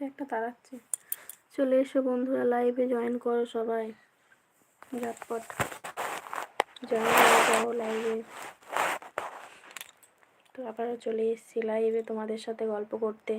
সে একটা তাড়াচ্ছে। চলে এসো বন্ধুরা লাইভে জয়েন করো সবাই। ঝটপট। জয়েন যাও লাইভে তো আবারও চলে এসেছি লাইভে তোমাদের সাথে গল্প করতে।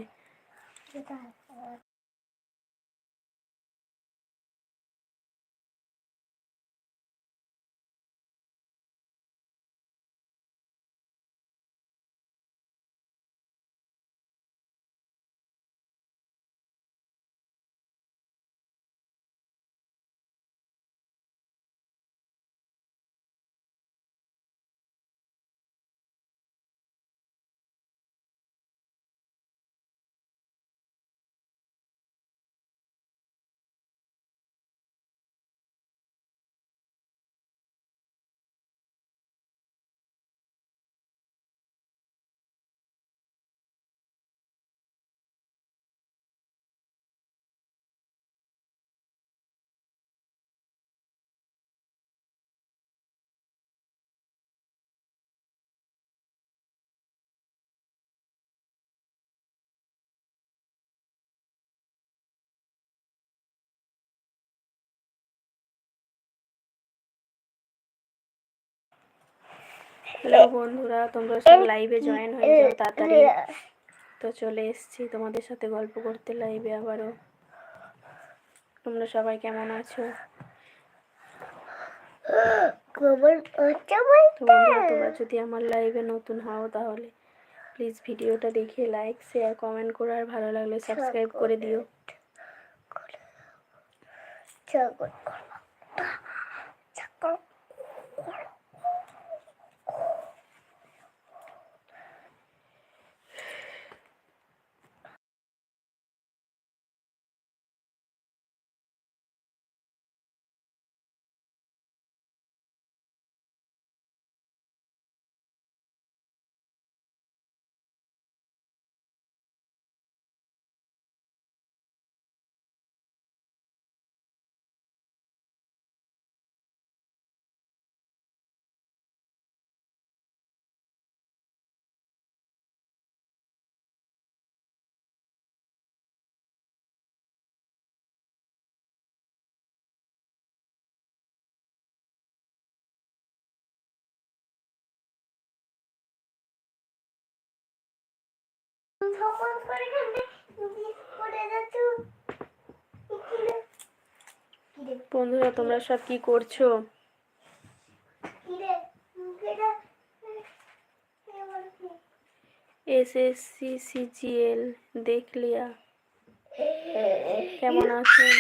হ্যালো বন্ধুরা তোমরা সব লাইভে জয়েন হয়ে যাও তাড়াতাড়ি। তো চলে এসেছি তোমাদের সাথে গল্প করতে লাইভে আবারও। তোমরা সবাই কেমন আছো? তোমরা যদি আমার লাইভে নতুন হও তাহলে প্লিজ ভিডিওটা দেখে লাইক শেয়ার কমেন্ট করো। আর ভালো লাগলে সাবস্ক্রাইব করে দিও। জগৎ বন্ধুরা, তোমরা সব কি করছ? কিরে কিরে এস এস সি সিজিএল দেখ লিয়া কেমন আছেন?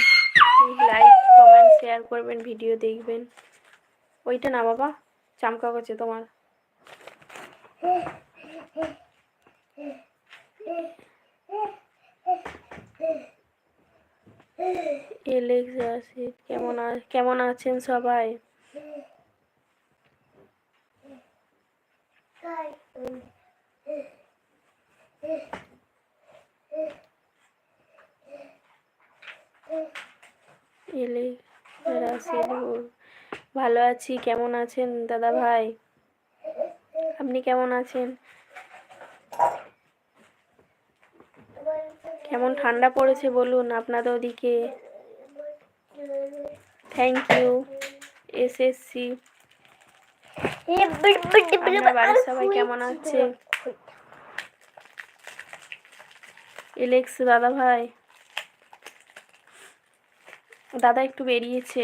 লাইক কমেন্ট শেয়ার করবেন ভিডিও দেখবেন। ওইটা না বাবা চামকা করছে তোমার। কেমন কেমন আছেন সবাই? ভালো আছি কেমন আছেন দাদা ভাই? আপনি কেমন আছেন? কেমন ঠান্ডা পড়েছে বলুন আপনাদের ওদিকে? থ্যাংক ইউ এসএসসি বাড়ির সবাই কেমন আছে? এলেক্স দাদা ভাই। দাদা একটু বেরিয়েছে।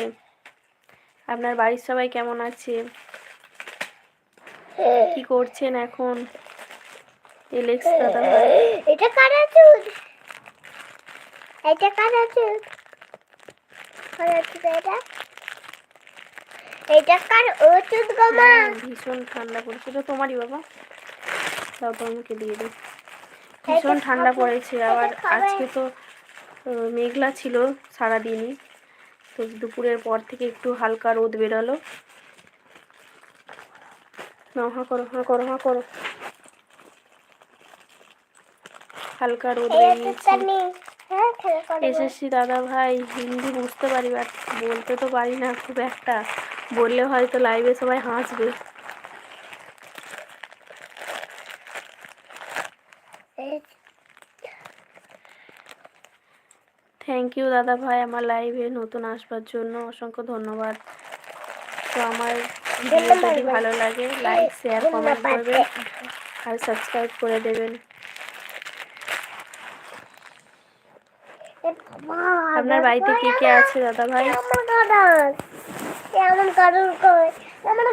আপনার বাড়ির সবাই কেমন আছে? কি করছেন এখন? এলেক্স দাদা ভাই। এটা কারা এটা কারা চুল কারা চুল এটা এটা কার গো মা ভীষণ ঠান্ডা পড়েছে এটা তোমারই বাবা দাও তো আমাকে দিয়ে দিই ভীষণ ঠান্ডা পড়েছে আবার আজকে তো মেঘলা ছিল সারাদিনই। তো দুপুরের পর থেকে একটু হালকা রোদ বেরোলো। হাঁ করো হাঁ করো হাঁ করো। হালকা রোদ বেরিয়েছে। এসএসসি দাদা ভাই হিন্দি বুঝতে পারি বাট বলতে তো পারি না খুব একটা। বললে হয়তো লাইভে সবাই হাসবে। থ্যাংক ইউ দাদা ভাই আমার লাইভে নতুন আসবার জন্য অসংখ্য ধন্যবাদ। তো আমার ভিডিও যদি ভালো লাগে লাইক শেয়ার কমেন্ট করবেন আর সাবস্ক্রাইব করে দেবেন। আপনার বাড়িতে কে কে আছে দাদা ভাই এমন গার্ডার কই? এমন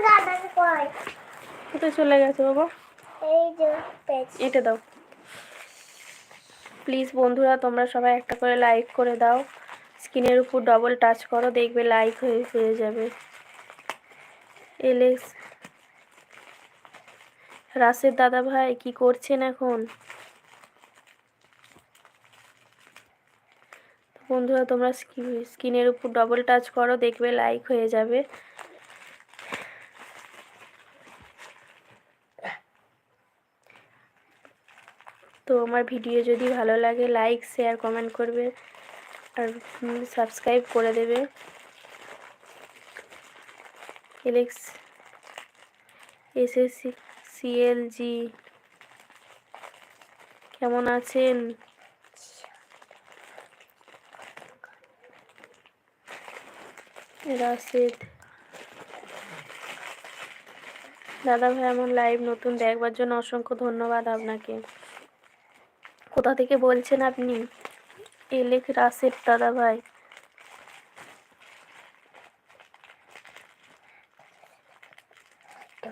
কই? কোথায় চলে গেছে বাবা? এই যে এটা দাও। প্লিজ বন্ধুরা তোমরা সবাই একটা করে লাইক করে দাও। স্ক্রিনের উপর ডবল টাচ করো দেখবে লাইক হয়ে হয়ে যাবে। এলেক্স রাসের দাদা ভাই কি করছেন এখন? বন্ধুরা, তোমরা স্ক্রিনের উপর ডবল টাচ করো, দেখবে লাইক হয়ে যাবে। তো আমার ভিডিও যদি ভালো লাগে লাইক শেয়ার কমেন্ট করবে আর সাবস্ক্রাইব করে দেবে। এলেক্স এসএসসি সিএলজি কেমন আছেন? রাশেদ দাদা ভাই, এমন লাইভ নতুন দেখবার জন্য অসংখ্য ধন্যবাদ আপনাকে। কোথা থেকে বলছেন আপনি? এলেক রাশেদ দাদা ভাই।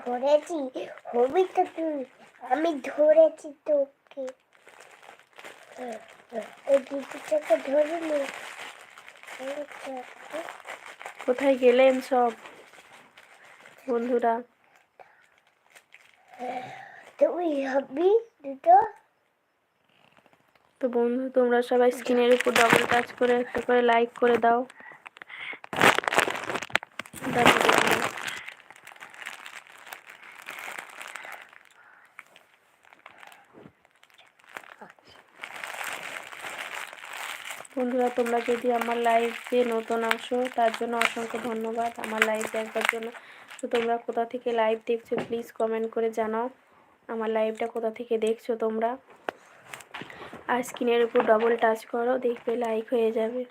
ধরেছি, হবি তো তুই। আমি ধরেছি তোকে। ওই দিদিটাকে ধরিনি। কোথায় গেলেন সব বন্ধুরা তুই হবি দুটো তো বন্ধু তোমরা সবাই স্ক্রিনের উপর ডবল টাচ করে একটা করে লাইক করে দাও। বন্ধুরা, তোমরা যদি আমার লাইভে নতুন আসো, তার জন্য অসংখ্য ধন্যবাদ আমার লাইভ দেখবার জন্য। তো তোমরা কোথা থেকে লাইভ দেখছ প্লিজ কমেন্ট করে জানাও। আমার লাইভটা কোথা থেকে দেখছ তোমরা? আর স্ক্রিনের উপর ডবল টাচ করো, দেখবে লাইক হয়ে যাবে।